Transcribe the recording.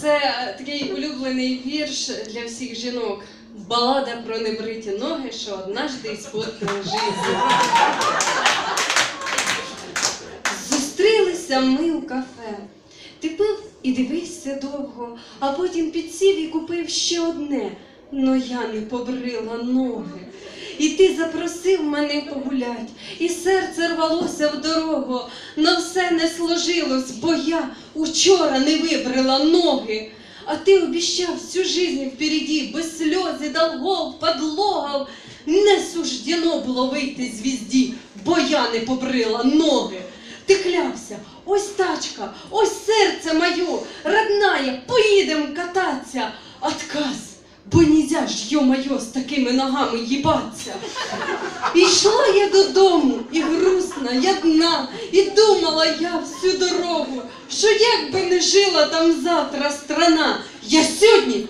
Це е, такий улюблений вірш для всіх жінок. Балада про небриті ноги, що однажды іспортили жизнь. Зустрілися ми у кафе. Ти пив і дивився довго, а потім підсів і купив ще одне. Но я не побрила ноги. І ти запросив мене погулять, і серце рвалося в дорогу, но все не сложилось, бо я учора не вибрала ноги. А ти обіщав всю жизнь впереді, без сльози, долгов, подлогов. Не суждено було вийти звізді, бо я не побрила ноги. Ти клявся, ось тачка, ось серце моє, родная, поїдем кататися. Отказ, бо нельзя ж, йо-майо, з такими ногами їбаться. І йшла я додому, і грустна, я дна, і думала я всю дорогу, що як би не жила там завтра страна, я сьогодні